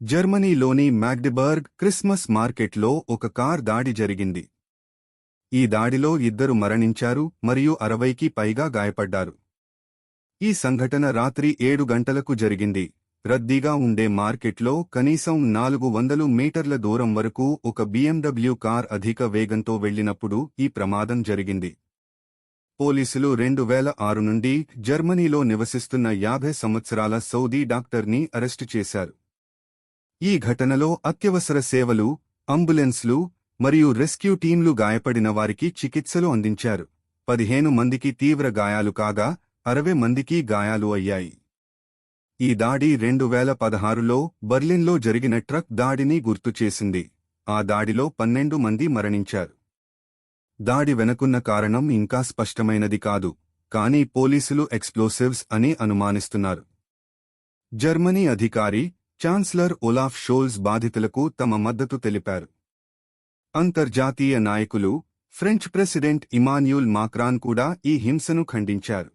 జర్మనీలోని మ్యాగ్డిబర్గ్ Christmas మార్కెట్లో ఒక car దాడి జరిగింది. ఈ దాడిలో ఇద్దరు మరణించారు మరియు అరవైకి పైగా గాయపడ్డారు. ఈ సంఘటన రాత్రి ఏడు గంటలకు జరిగింది. రద్దీగా ఉండే మార్కెట్లో కనీసం నాలుగు వందలు మీటర్ల దూరం వరకు ఒక బీఎండబ్ల్యూ కార్ అధిక వేగంతో వెళ్ళినప్పుడు ఈ ప్రమాదం జరిగింది. పోలీసులు రెండు వేల ఆరు నుండి జర్మనీలో నివసిస్తున్న యాభై సంవత్సరాల సౌదీ డాక్టర్ని అరెస్టు చేశారు. ఈ ఘటనలో అత్యవసర సేవలు అంబులెన్స్లు మరియు రెస్క్యూ టీంలు గాయపడిన వారికి చికిత్సలు అందించారు. పదిహేను మందికి తీవ్ర గాయాలు కాగా అరవై మందికి గాయాలు అయ్యాయి. ఈ దాడి రెండు వేల పదహారులో బర్లిన్లో జరిగిన ట్రక్ దాడిని గుర్తుచేసింది ఆ దాడిలో పన్నెండు మంది మరణించారు. దాడి వెనకున్న కారణం ఇంకా స్పష్టమైనది కాదు కానీ పోలీసులు ఎక్స్ప్లోసివ్స్ అని అనుమానిస్తున్నారు. జర్మనీ అధికారి ఛాన్సలర్ ఒలాఫ్ షోల్స్ బాధితులకు తమ మద్దతు తెలిపారు. అంతర్జాతీయ నాయకులు ఫ్రెంచ్ ప్రెసిడెంట్ ఇమాన్యూల్ మాక్రాన్ కూడా ఈ హింసను ఖండించారు.